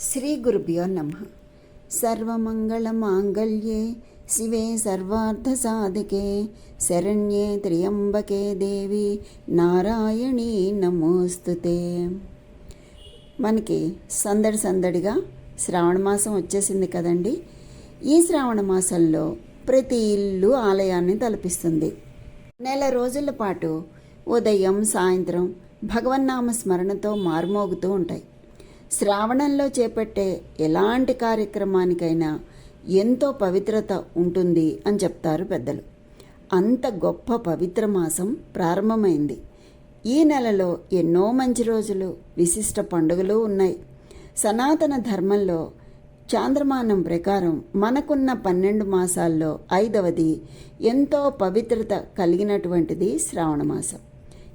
శ్రీ గురుభ్యో నమ. సర్వమంగళమాంగళ్యే శివే సర్వార్థసాధకే శరణ్యే త్ర్యంబకే దేవి నారాయణీ నమోస్తుతే. మనకి సందడి సందడిగా శ్రావణ మాసం వచ్చేసింది కదండి. ఈ శ్రావణ మాసంలో ప్రతి ఇల్లు ఆలయాన్ని తలపిస్తుంది. నెల రోజుల పాటు ఉదయం సాయంత్రం భగవన్నామ స్మరణతో మార్మోగుతూ ఉంటాయి. శ్రావణంలో చేపట్టే ఎలాంటి కార్యక్రమానికైనా ఎంతో పవిత్రత ఉంటుంది అని చెప్తారు పెద్దలు. అంత గొప్ప పవిత్ర మాసం ప్రారంభమైంది. ఈ నెలలో ఎన్నో మంచి రోజులు విశిష్ట పండుగలు ఉన్నాయి. సనాతన ధర్మంలో చాంద్రమానం ప్రకారం మనకున్న పన్నెండు మాసాల్లో ఐదవది ఎంతో పవిత్రత కలిగినటువంటిది శ్రావణ మాసం.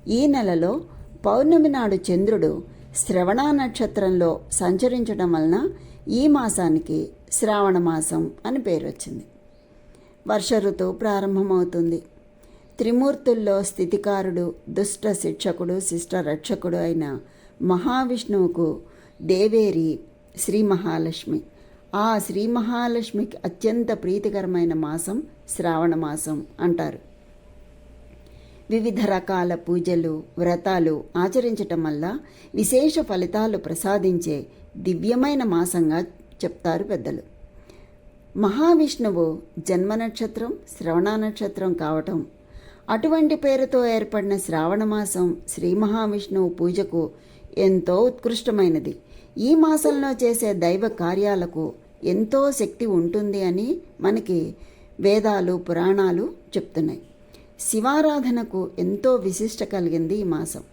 ఈ నెలలో పౌర్ణమి నాడు చంద్రుడు శ్రవణ నక్షత్రంలో సంచరించడం వలన ఈ మాసానికి శ్రావణ మాసం అని పేరు వచ్చింది. వర్ష ఋతువు ప్రారంభమవుతుంది. త్రిమూర్తుల్లో స్థితికారుడు దుష్ట శిక్షకుడు శిష్ట రక్షకుడు అయిన మహావిష్ణువుకు దేవేరి శ్రీ మహాలక్ష్మి. ఆ శ్రీ మహాలక్ష్మికి అత్యంత ప్రీతికరమైన మాసం శ్రావణ మాసం అంటారు. వివిధ రకాల పూజలు వ్రతాలు ఆచరించటం వల్ల విశేష ఫలితాలు ప్రసాదించే దివ్యమైన మాసంగా చెప్తారు పెద్దలు. మహావిష్ణువు జన్మ నక్షత్రం శ్రవణ నక్షత్రం కావటం అటువంటి పేరుతో ఏర్పడిన శ్రావణ మాసం శ్రీ మహావిష్ణువు పూజకు ఎంతో ఉత్కృష్టమైనది. ఈ మాసంలో చేసే దైవ కార్యాలకు ఎంతో శక్తి ఉంటుంది అని మనకి వేదాలు పురాణాలు చెప్తున్నాయి. శివారాధనకు ఎంతో విశిష్ట కలిగింది ఈ మాసం.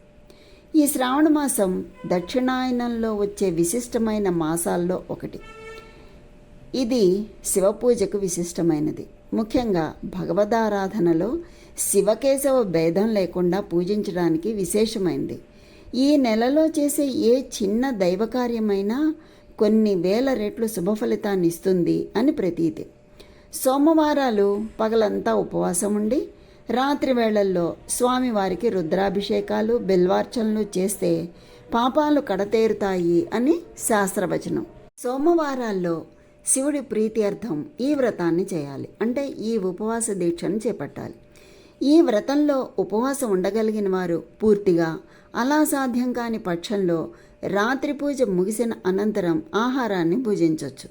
ఈ శ్రావణ మాసం దక్షిణాయనంలో వచ్చే విశిష్టమైన మాసాల్లో ఒకటి. ఇది శివపూజకు విశిష్టమైనది. ముఖ్యంగా భగవదారాధనలో శివకేశవ భేదం లేకుండా పూజించడానికి విశేషమైంది. ఈ నెలలో చేసే ఏ చిన్న దైవకార్యమైనా కొన్ని వేల రెట్లు శుభఫలితాన్ని ఇస్తుంది అని ప్రతీతి. సోమవారాలు పగలంతా ఉపవాసం ఉండి రాత్రి వేళల్లో స్వామివారికి రుద్రాభిషేకాలు బిల్వార్చనలు చేస్తే పాపాలు కడతేరుతాయి అని శాస్త్రవచనం. సోమవారాల్లో శివుడి ప్రీతి అర్థం ఈ వ్రతాన్ని చేయాలి. అంటే ఈ ఉపవాస దీక్షను చేపట్టాలి. ఈ వ్రతంలో ఉపవాసం ఉండగలిగిన వారు పూర్తిగా అలా సాధ్యం కాని పక్షంలో రాత్రి పూజ ముగిసిన అనంతరం ఆహారాన్ని పూజించవచ్చు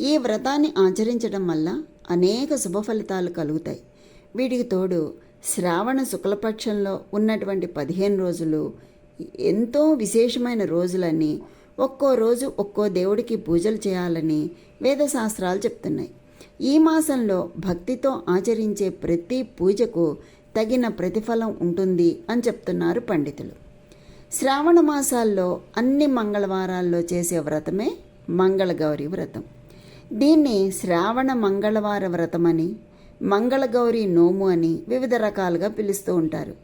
ఈ వ్రతాన్ని ఆచరించడం వల్ల అనేక శుభ ఫలితాలు కలుగుతాయి. వీటికి తోడు శ్రావణ శుక్లపక్షంలో ఉన్నటువంటి పదిహేను రోజులు ఎంతో విశేషమైన రోజులని ఒక్కో రోజు ఒక్కో దేవుడికి పూజలు చేయాలని వేదశాస్త్రాలు చెప్తున్నాయి. ఈ మాసంలో భక్తితో ఆచరించే ప్రతి పూజకు తగిన ప్రతిఫలం ఉంటుంది అని చెప్తున్నారు పండితులు. శ్రావణ మాసాల్లో అన్ని మంగళవారాల్లో చేసే వ్రతమే మంగళగౌరి వ్రతం. దీన్ని శ్రావణ మంగళవార వ్రతమని మంగళగౌరి నోము అని వివిధ రకాలుగా పిలుస్తూ ఉంటారు.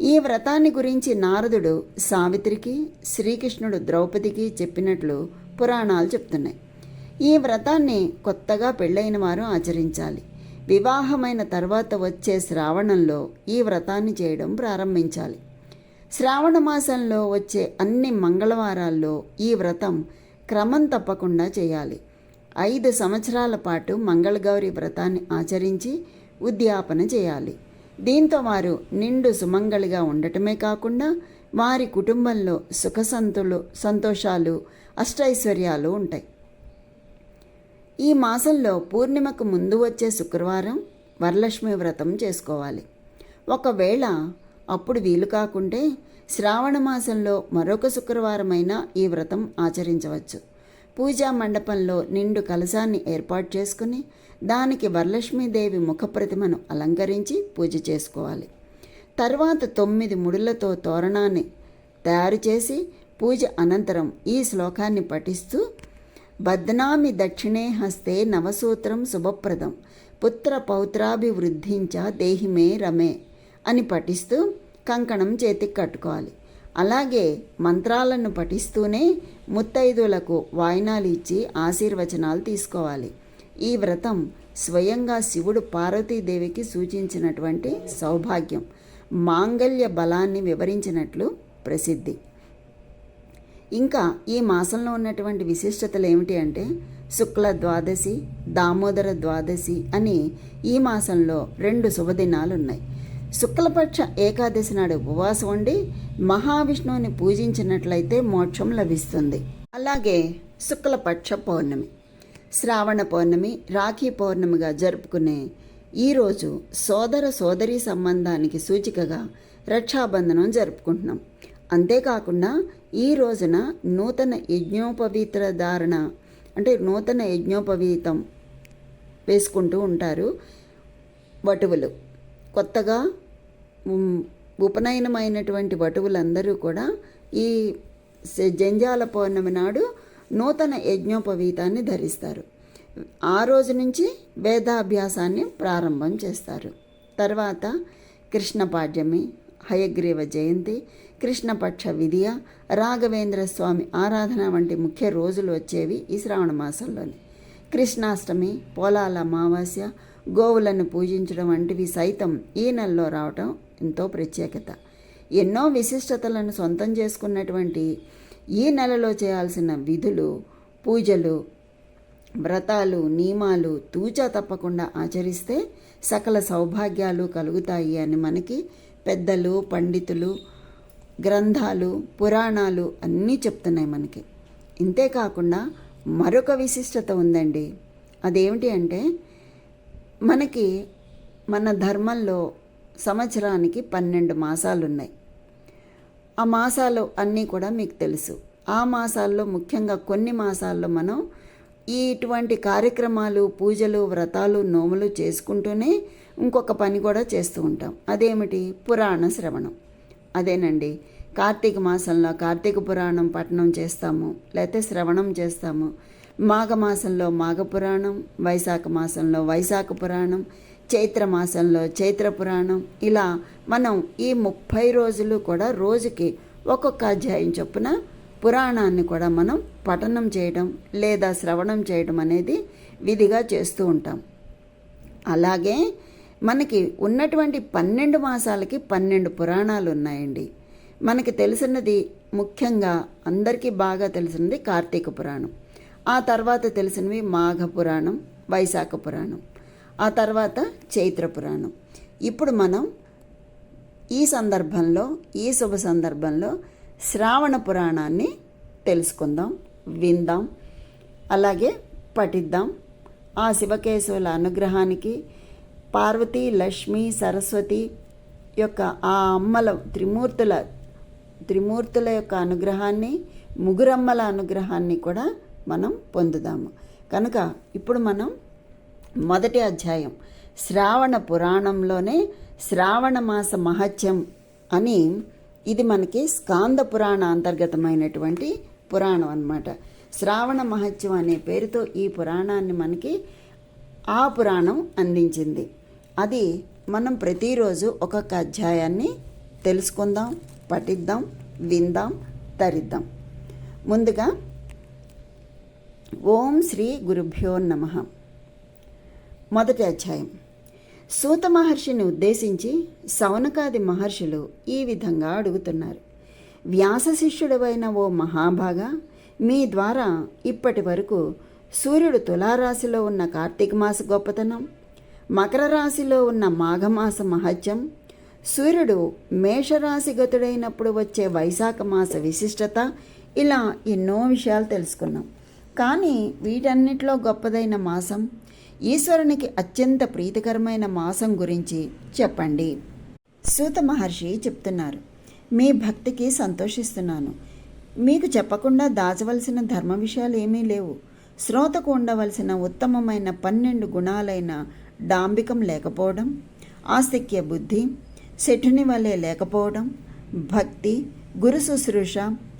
ఈ వ్రతాన్ని గురించి నారదుడు సావిత్రికి శ్రీకృష్ణుడు ద్రౌపదికి చెప్పినట్లు పురాణాలు చెప్తున్నాయి. ఈ వ్రతాన్ని కొత్తగా పెళ్ళైన వారు ఆచరించాలి. వివాహమైన తర్వాత వచ్చే శ్రావణంలో ఈ వ్రతాన్ని చేయడం ప్రారంభించాలి. శ్రావణ మాసంలో వచ్చే అన్ని మంగళవారాల్లో ఈ వ్రతం క్రమం తప్పకుండా చేయాలి. ఐదు సంవత్సరాల పాటు మంగళగౌరి వ్రతాన్ని ఆచరించి ఉద్యాపన చేయాలి. దీంతో వారు నిండు సుమంగళిగా ఉండటమే కాకుండా వారి కుటుంబంలో సుఖసంతులు సంతోషాలు అష్టైశ్వర్యాలు ఉంటాయి. ఈ మాసంలో పూర్ణిమకు ముందు వచ్చే శుక్రవారం వరలక్ష్మి వ్రతం చేసుకోవాలి. ఒకవేళ అప్పుడు వీలు కాకుంటే శ్రావణ మాసంలో మరొక శుక్రవారమైనా ఈ వ్రతం ఆచరించవచ్చు. పూజా మండపంలో నిండు కలశాన్ని ఏర్పాటు చేసుకుని దానికి వరలక్ష్మీదేవి ముఖప్రతిమను అలంకరించి పూజ చేసుకోవాలి. తర్వాత తొమ్మిది ముడులతో తోరణాన్ని తయారు చేసి పూజ అనంతరం ఈ శ్లోకాన్ని పఠిస్తూ బద్నామి దక్షిణే హస్తే నవసూత్రం శుభప్రదం పుత్ర పౌత్రాభివృద్ధించ దేహిమే రమే అని పఠిస్తూ కంకణం చేతికి కట్టుకోవాలి. అలాగే మంత్రాలను పఠిస్తూనే ముత్తైదులకు వాయినాలు ఇచ్చి ఆశీర్వచనాలు తీసుకోవాలి. ఈ వ్రతం స్వయంగా శివుడు పార్వతీదేవికి సూచించినటువంటి సౌభాగ్యం. మాంగళ్య బలాన్ని వివరించినట్లు ప్రసిద్ధి. ఇంకా ఈ మాసంలో ఉన్నటువంటి విశిష్టతలు ఏమిటి అంటే శుక్ల ద్వాదశి దామోదర ద్వాదశి అని ఈ మాసంలో రెండు శుభదినాలు ఉన్నాయి శుక్లపక్ష ఏకాదశి నాడు ఉపవాసం ఉండి మహావిష్ణువుని పూజించినట్లయితే మోక్షం లభిస్తుంది. అలాగే శుక్లపక్ష పౌర్ణమి. శ్రావణ పౌర్ణమి రాఖీ పౌర్ణమిగా జరుపుకునే ఈరోజు సోదర సోదరి సంబంధానికి సూచికగా రక్షాబంధనం జరుపుకుంటున్నాం. అంతేకాకుండా ఈ రోజున నూతన యజ్ఞోపవీత ధారణ అంటే నూతన యజ్ఞోపవీతం వేసుకుంటూ ఉంటారు వటువులు. కొత్తగా ఉపనయనమైనటువంటి వటువులందరూ కూడా ఈ జంజాల పౌర్ణమి నాడు నూతన యజ్ఞోపవీతాన్ని ధరిస్తారు. ఆ రోజు నుంచి వేదాభ్యాసాన్ని ప్రారంభం చేస్తారు. తర్వాత కృష్ణపాడ్యమి హయగ్రీవ జయంతి కృష్ణపక్ష విధియ రాఘవేంద్ర స్వామి ఆరాధన వంటి ముఖ్య రోజులు వచ్చేవి ఈ శ్రావణ మాసంలోనే. కృష్ణాష్టమి పోలాల అమావాస్య గోవులను పూజించడం వంటివి సైతం ఈ నెలలో రావటం ఎంతో ప్రత్యేకత. ఎన్నో విశిష్టతలను సొంతం చేసుకున్నటువంటి ఈ నెలలో చేయాల్సిన విధులు పూజలు వ్రతాలు నియమాలు తూచా తప్పకుండా ఆచరిస్తే సకల సౌభాగ్యాలు కలుగుతాయి అని మనకి పెద్దలు పండితులు గ్రంథాలు పురాణాలు అన్నీ చెప్తున్నాయి మనకి. ఇంతేకాకుండా మరొక విశిష్టత ఉందండి. అదేమిటి అంటే మనకి మన ధర్మంలో సంవత్సరానికి పన్నెండు మాసాలు ఉన్నాయి ఆ మాసాలు అన్నీ కూడా మీకు తెలుసు. ఆ మాసాల్లో ముఖ్యంగా కొన్ని మాసాల్లో మనం ఈ ఇటువంటి కార్యక్రమాలు పూజలు వ్రతాలు నోములు చేసుకుంటూనే ఇంకొక పని కూడా చేస్తూ ఉంటాం. అదేమిటి? పురాణ శ్రవణం. అదేనండి. కార్తీక మాసంలో కార్తీక పురాణం పఠనం చేస్తాము లేకపోతే శ్రవణం చేస్తాము. మాఘ మాసంలో మాఘ పురాణం వైశాఖ మాసంలో వైశాఖ పురాణం చైత్ర మాసంలో చైత్ర పురాణం. ఇలా మనం ఈ ముప్పై రోజులు కూడా రోజుకి ఒక్కొక్క అధ్యాయం చొప్పున పురాణాన్ని కూడా మనం పఠనం చేయడం లేదా శ్రవణం చేయడం అనేది విధిగా చేస్తూ ఉంటాం. అలాగే మనకి ఉన్నటువంటి పన్నెండు మాసాలకి పన్నెండు పురాణాలు ఉన్నాయండి. మనకి తెలిసినది ముఖ్యంగా అందరికీ బాగా తెలిసినది కార్తీక పురాణం. ఆ తర్వాత తెలిసినవి మాఘ పురాణం వైశాఖ పురాణం ఆ తర్వాత చైత్ర పురాణం ఇప్పుడు మనం ఈ సందర్భంలో ఈ శుభ సందర్భంలో శ్రావణ పురాణాన్ని తెలుసుకుందాం విందాం అలాగే పఠిద్దాం. ఆ శివకేశవుల అనుగ్రహానికి పార్వతి లక్ష్మి సరస్వతి యొక్క ఆ అమ్మల త్రిమూర్తుల త్రిమూర్తుల యొక్క అనుగ్రహాన్ని ముగ్గురమ్మల అనుగ్రహాన్ని కూడా మనం పొందుదాము. కనుక ఇప్పుడు మనం మొదటి అధ్యాయం. శ్రావణ పురాణంలోనే శ్రావణ మాస మహత్యం అని ఇది మనకి స్కాంద పురాణ అంతర్గతమైనటువంటి పురాణం అన్నమాట. శ్రావణ మహత్యం అనే పేరుతో ఈ పురాణాన్ని మనకి ఆ పురాణం అందించింది. అది మనం ప్రతిరోజు ఒక్కొక్క అధ్యాయాన్ని తెలుసుకుందాం పఠిద్దాం విందాం తరిద్దాం. ముందుగా ఓం శ్రీ గురుభ్యో నమ. మొదటి అధ్యాయం. సూత మహర్షిని ఉద్దేశించి సౌనకాది మహర్షులు ఈ విధంగా అడుగుతున్నారు. వ్యాస శిష్యుడవైన ఓ మహాభాగా మీ ద్వారా ఇప్పటి వరకు సూర్యుడు తులారాశిలో ఉన్న కార్తీక మాస గొప్పతనం మకర రాశిలో ఉన్న మాఘమాస మహత్యం సూర్యుడు మేషరాశిగతుడైనప్పుడు వచ్చే వైశాఖ మాస విశిష్టత ఇలా ఎన్నో విషయాలు తెలుసుకున్నాం. కానీ వీటన్నిటిలో గొప్పదైన మాసం ఈశ్వరునికి అత్యంత ప్రీతికరమైన మాసం గురించి చెప్పండి. సూత మహర్షి చెప్తున్నారు మీ భక్తికి సంతోషిస్తున్నాను. మీకు చెప్పకుండా దాచవలసిన ధర్మ విషయాలు ఏమీ లేవు. శ్రోతకు ఉండవలసిన ఉత్తమమైన పన్నెండు గుణాలైన డాంబికం లేకపోవడం ఆస్తిక్య బుద్ధి శఠుని వలె లేకపోవడం భక్తి గురు శుశ్రూష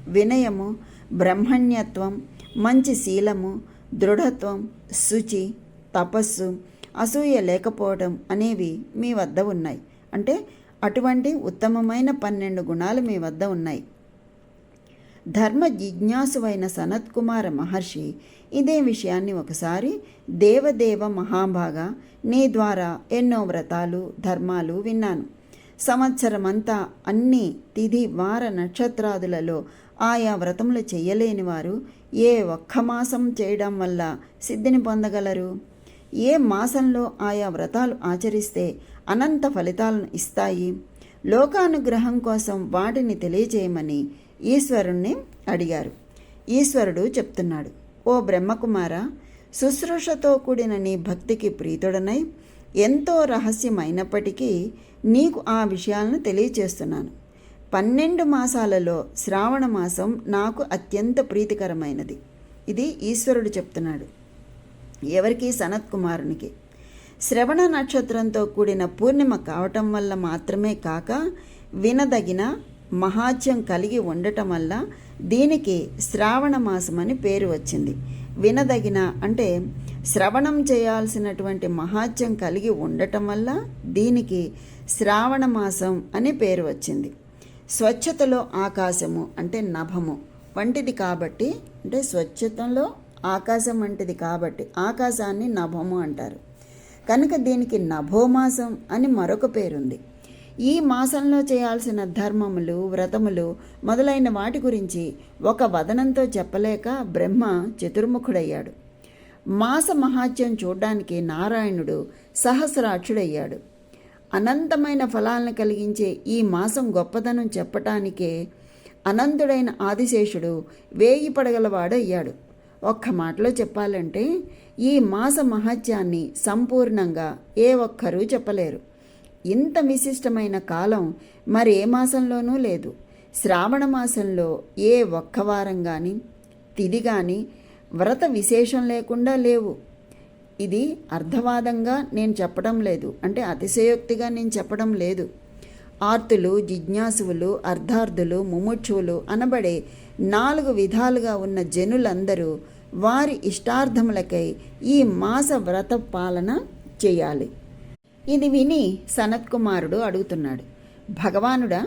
వినయము బ్రహ్మణ్యత్వం మంచి శీలము దృఢత్వం శుచి తపస్సు అసూయ లేకపోవడం అనేవి మీ వద్ద ఉన్నాయి. అంటే అటువంటి ఉత్తమమైన పన్నెండు గుణాలు మీ వద్ద ఉన్నాయి. ధర్మ జిజ్ఞాసువైన సనత్కుమార మహర్షి ఇదే విషయాన్ని ఒకసారి దేవదేవ మహాభాగా నీ ద్వారా ఎన్నో వ్రతాలు ధర్మాలు విన్నాను. సంవత్సరమంతా అన్ని తిథి వార నక్షత్రాదులలో ఆయా వ్రతములు చేయలేని వారు ఏ ఒక్క మాసం చేయడం వల్ల సిద్ధిని పొందగలరు? ఏ మాసంలో ఆయా వ్రతాలు ఆచరిస్తే అనంత ఫలితాలను ఇస్తాయి? లోకానుగ్రహం కోసం వాటిని తెలియజేయమని ఈశ్వరుణ్ణి అడిగారు. ఈశ్వరుడు చెప్తున్నాడు ఓ బ్రహ్మకుమార శుశ్రూషతో కూడిన నీ భక్తికి ప్రీతుడనై ఎంతో రహస్యమైనప్పటికీ నీకు ఆ విషయాలను తెలియచేస్తున్నాను. పన్నెండు మాసాలలో శ్రావణ మాసం నాకు అత్యంత ప్రీతికరమైనది. ఇది ఈశ్వరుడు చెప్తున్నాడు. ఎవరికి? సనత్ కుమారునికి. శ్రవణ నక్షత్రంతో కూడిన పూర్ణిమ కావటం వల్ల మాత్రమే కాక వినదగిన మహాత్యం కలిగి ఉండటం వల్ల దీనికి శ్రావణ మాసం అని పేరు వచ్చింది. వినదగిన అంటే శ్రవణం చేయాల్సినటువంటి మహాత్యం కలిగి ఉండటం వల్ల దీనికి శ్రావణ మాసం అని పేరు వచ్చింది. స్వచ్ఛతలో ఆకాశము అంటే నభము వంటిది కాబట్టి అంటే స్వచ్ఛతలో ఆకాశం వంటిది కాబట్టి ఆకాశాన్ని నభము అంటారు. కనుక దీనికి నభోమాసం అని మరొక పేరుంది. ఈ మాసంలో చేయాల్సిన ధర్మములు వ్రతములు మొదలైన వాటి గురించి ఒక వదనంతో చెప్పలేక బ్రహ్మ చతుర్ముఖుడయ్యాడు. మాస మహాత్యం చూడ్డానికి నారాయణుడు సహస్రాక్షుడయ్యాడు. అనంతమైన ఫలాలను కలిగించే ఈ మాసం గొప్పదనం చెప్పటానికే అనంతుడైన ఆదిశేషుడు వేయి పడగలవాడయ్యాడు. ఒక్క మాటలో చెప్పాలంటే ఈ మాస మహత్యాన్ని సంపూర్ణంగా ఏ ఒక్కరూ చెప్పలేరు. ఇంత విశిష్టమైన కాలం మరి ఏ మాసంలోనూ లేదు. శ్రావణ మాసంలో ఏ ఒక్క వారం కానీ తిది కానీ వ్రత విశేషం లేకుండా లేవు. ఇది అర్థవాదంగా నేను చెప్పడం లేదు. అంటే అతిశయోక్తిగా నేను చెప్పడం లేదు. ఆర్తులు జిజ్ఞాసువులు అర్ధార్థులు ముముక్షువులు అనబడే నాలుగు విధాలుగా ఉన్న జనులందరూ వారి ఇష్టార్థములకై ఈ మాస వ్రత పాలన చేయాలి. ఇది విని సనత్కుమారుడు అడుగుతున్నాడు భగవానుడా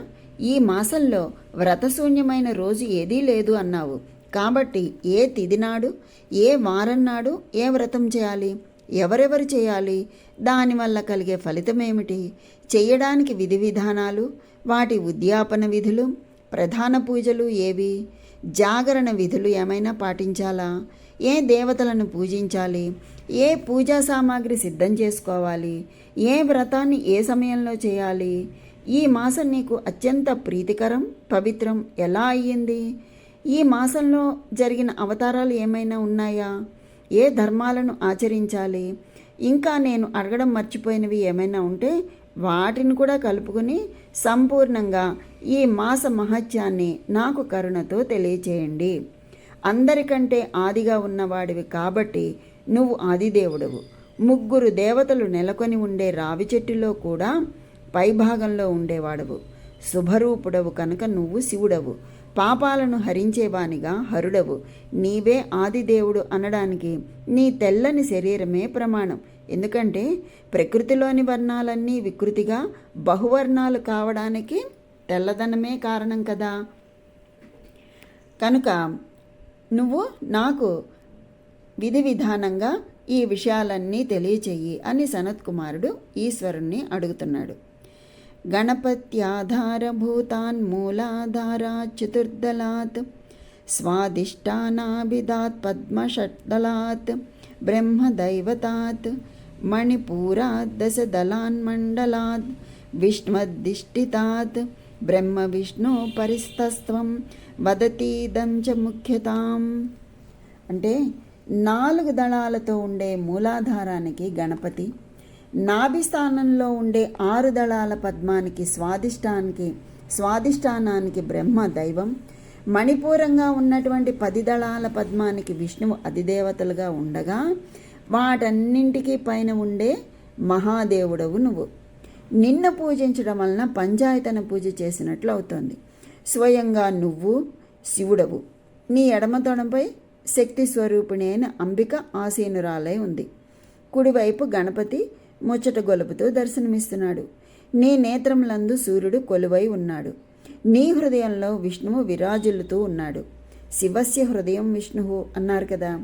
ఈ మాసంలో వ్రతశూన్యమైన రోజు ఏదీ లేదు అన్నావు. కాబట్టి ఏ తిది నాడు ఏ వారం నాడు ఏ వ్రతం చేయాలి? ఎవరెవరు చేయాలి? దానివల్ల కలిగే ఫలితమేమిటి? చేయడానికి విధి విధానాలు వాటి ఉద్యాపన విధులు ప్రధాన పూజలు ఏవి? జాగరణ విధులు ఏమైనా పాటించాలా? ఏ దేవతలను పూజించాలి? ఏ పూజా సామాగ్రి సిద్ధం చేసుకోవాలి? ఏ వ్రతాన్ని ఏ సమయంలో చేయాలి? ఈ మాసం నీకు అత్యంత ప్రీతికరం పవిత్రం ఎలా అయ్యింది? ఈ మాసంలో జరిగిన అవతారాలు ఏమైనా ఉన్నాయా? ఏ ధర్మాలను ఆచరించాలి? ఇంకా నేను అడగడం మర్చిపోయినవి ఏమైనా ఉంటే వాటిని కూడా కలుపుకొని సంపూర్ణంగా ఈ మాస మహత్యాన్ని నాకు కరుణతో తెలియచేయండి. అందరికంటే ఆదిగా ఉన్నవాడివి కాబట్టి నువ్వు ఆదిదేవుడవు. ముగ్గురు దేవతలు నెలకొని ఉండే రావి చెట్టులో కూడా పైభాగంలో ఉండేవాడవు. శుభరూపుడవు కనుక నువ్వు శివుడవు. పాపాలను హరించేవానిగా హరుడవు. నీవే ఆదిదేవుడు అనడానికి నీ తెల్లని శరీరమే ప్రమాణం. ఎందుకంటే ప్రకృతిలోని వర్ణాలన్నీ వికృతిగా బహువర్ణాలు కావడానికి తెల్లదనమే కారణం కదా. కనుక నువ్వు నాకు విధి విధానంగా ఈ విషయాలన్నీ తెలియచేయి అని సనత్కుమారుడు ఈశ్వరుణ్ణి అడుగుతున్నాడు. గణపత్యాధారభూతాన్ మూలాధారాత్ చతుర్దలాత్ స్వాదిష్టానాభిదాత్ పద్మషట్దలాత్ బ్రహ్మదైవతాత్ మణిపూరాత్ దశదలాన్మండలాత్ విష్ణుదిష్టితాత్ బ్రహ్మ విష్ణు పరిస్తస్త్వం వదతీదం చ ముఖ్యతాం అంటే నాలుగు దళాలతో ఉండే మూలాధారానికి గణపతి నాభి స్థానంలో ఉండే ఆరు దళాల పద్మానికి స్వాదిష్టానికి స్వాదిష్టానానికి బ్రహ్మ దైవం. మణిపూరంగా ఉన్నటువంటి పది దళాల పద్మానికి విష్ణువు అధిదేవతలుగా ఉండగా వాటన్నింటికీ పైన ఉండే మహాదేవుడవు నువ్వు. నిన్ను పూజించడం వలన పంచాయతన పూజ చేసినట్లు అవుతోంది. స్వయంగా నువ్వు శివుడవు. నీ ఎడమ శక్తి స్వరూపిణి అయిన అంబిక ఆసీనురాలై ఉంది. కుడివైపు గణపతి ముచ్చట గొలుపుతూ దర్శనమిస్తున్నాడు. నీ నేత్రములందు సూర్యుడు కొలువై ఉన్నాడు. నీ హృదయంలో విష్ణువు విరాజిల్లుతూ ఉన్నాడు. శివస్య హృదయం విష్ణువు అన్నారు కదా.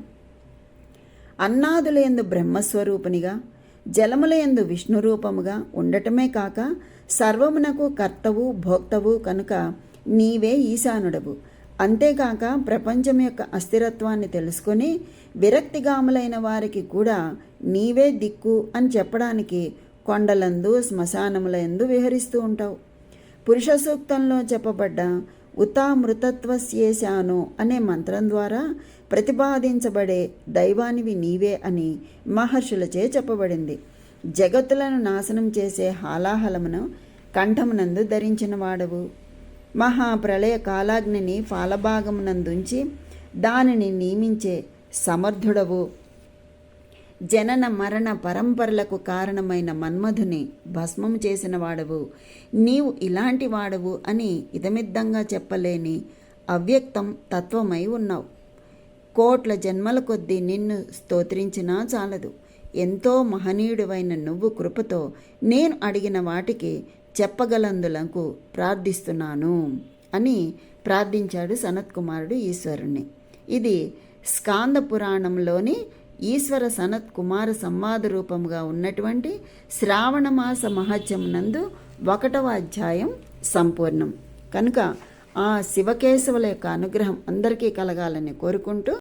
అన్నాదుల ఎందు బ్రహ్మస్వరూపునిగా జలముల ఎందు విష్ణు రూపముగా ఉండటమే కాక సర్వమునకు కర్తవు భోక్తవు కనుక నీవే ఈశానుడవు. అంతేకాక ప్రపంచం యొక్క అస్థిరత్వాన్ని తెలుసుకొని విరక్తిగాములైన వారికి కూడా నీవే దిక్కు అని చెప్పడానికి కొండలందు శ్మశానములందు విహరిస్తూ ఉంటావు. పురుష సూక్తంలో చెప్పబడ్డ ఉతామృతత్వశేషాను అనే మంత్రం ద్వారా ప్రతిపాదించబడే దైవానివి నీవే అని మహర్షులచే చెప్పబడింది. జగత్తులను నాశనం చేసే హాలాహలమును కంఠమునందు ధరించిన వాడవు. మహాప్రళయ కాలాగ్నిని ఫాలభాగమునందుంచి దానిని నియమించే సమర్థుడవు. జనన మరణ పరంపరలకు కారణమైన మన్మధుని భస్మం చేసిన వాడవు. నీవు ఇలాంటి వాడవు అని ఇదమిద్దంగా చెప్పలేని అవ్యక్తం తత్వమై ఉన్నావు. కోట్ల జన్మల కొద్దీ నిన్ను స్తోత్రించినా చాలదు. ఎంతో మహనీయుడివైన నువ్వు కృపతో నేను అడిగిన వాటికి చెప్పగలందులకు ప్రార్థిస్తున్నాను అని ప్రార్థించాడు సనత్ కుమారుడు ఈశ్వరుణ్ణి. ఇది స్కాంద పురాణంలోని ఈశ్వర సనత్ కుమార సంవాద రూపముగా ఉన్నటువంటి శ్రావణమాస మహత్యమునందు ఒకటవ అధ్యాయం సంపూర్ణం. కనుక ఆ శివకేశవుల యొక్క అనుగ్రహం అందరికీ కలగాలని కోరుకుంటూ